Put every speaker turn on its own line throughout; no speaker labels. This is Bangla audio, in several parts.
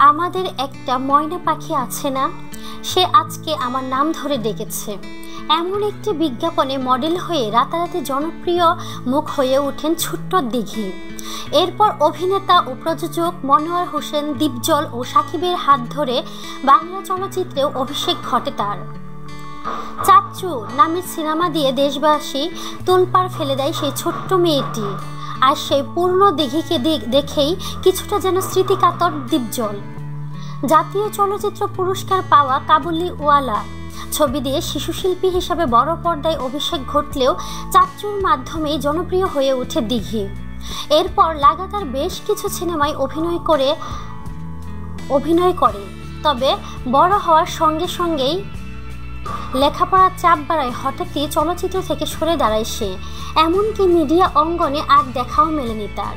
আমাদের একটা ময়না পাখি আছে না? সে আজকে আমার নাম ধরে ডেকেছে। এমন একটি বিজ্ঞাপনে মডেল হয়ে রাতারাতি জনপ্রিয় মুখ হয়ে ওঠেন ছোট্ট দিঘি। এরপর অভিনেতা ও প্রযোজক মনোয়ার হোসেন, দীপজল ও সাকিবের হাত ধরে বাংলা চলচ্চিত্রেও অভিষেক ঘটে তার। চাচ্চু নামের সিনেমা দিয়ে দেশবাসী তোলপাড় ফেলে দেয় সেই ছোট্ট মেয়েটি। আর সেই পূর্ণ দিঘিকে দেখেই কিছুটা যেন স্মৃতিকাতর দীপজল জাতীয় চলচ্চিত্র পুরস্কার পাওয়া কাবুলি ওয়ালা। ছবি দিয়ে শিশুশিল্পী হিসাবে বড় পর্দায় অভিষেক ঘটলেও চাচ্চুর মাধ্যমেই জনপ্রিয় হয়ে ওঠে দিঘি। এরপর লাগাতার বেশ কিছু সিনেমায় অভিনয় করে অভিনয় করে। তবে বড় হওয়ার সঙ্গে সঙ্গেই লেখাপড়ার চাপ বাড়ায় হঠাৎই চলচ্চিত্র থেকে সরে দাঁড়ায় সে। এমনকি মিডিয়া অঙ্গনে আর দেখাও মেলেনি তার।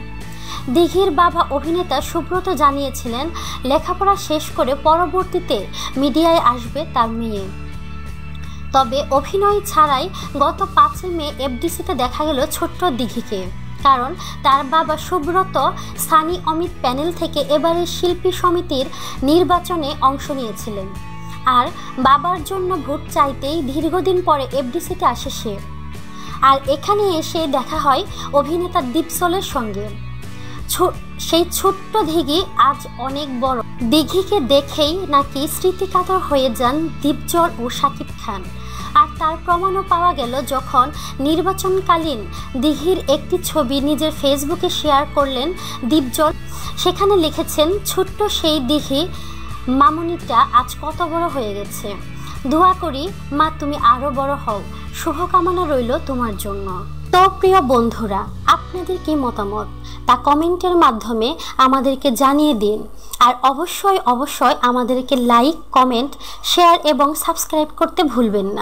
দিঘির বাবা অভিনেতা সুব্রত জানিয়েছিলেন, লেখাপড়া শেষ করে পরবর্তীতে মিডিয়ায় আসবে তার মেয়ে। তবে অভিনয় ছাড়াই গত পাঁচই মে এফডিসিতে দেখা গেল ছোট্ট দিঘিকে। কারণ তার বাবা সুব্রত সানি অমিত প্যানেল থেকে এবারের শিল্পী সমিতির নির্বাচনে অংশ নিয়েছিলেন। আর বাবার জন্য ভোট চাইতেই দীর্ঘদিন পরে এফডিসিতে আসে সে। আর এখানে এসে দেখা হয় অভিনেতা দীপসলের সঙ্গে। সেই ছোট্ট দিঘি আজ অনেক বড়। দিঘিকে দেখেই নাকি স্মৃতিকাতর হয়ে যান দীপজল ও শাকিব খান। আর তার প্রমাণও পাওয়া গেল যখন নির্বাচনকালীন দিঘির একটি ছবি নিজের ফেসবুকে শেয়ার করলেন দীপজল সেখানে লিখেছেন, ছোট্ট সেই দিঘি মামনিটা আজ কত বড় হয়ে গেছে। দোয়া করি, মা তুমি আরও বড় হও। শুভকামনা রইল তোমার জন্য। তো প্রিয় বন্ধুরা, আপনাদের কি মতামত? তা কমেন্টের মাধ্যমে আমাদেরকে জানিয়ে দিন। আর অবশ্যই অবশ্যই আমাদেরকে লাইক, কমেন্ট, শেয়ার এবং সাবস্ক্রাইব করতে ভুলবেন না।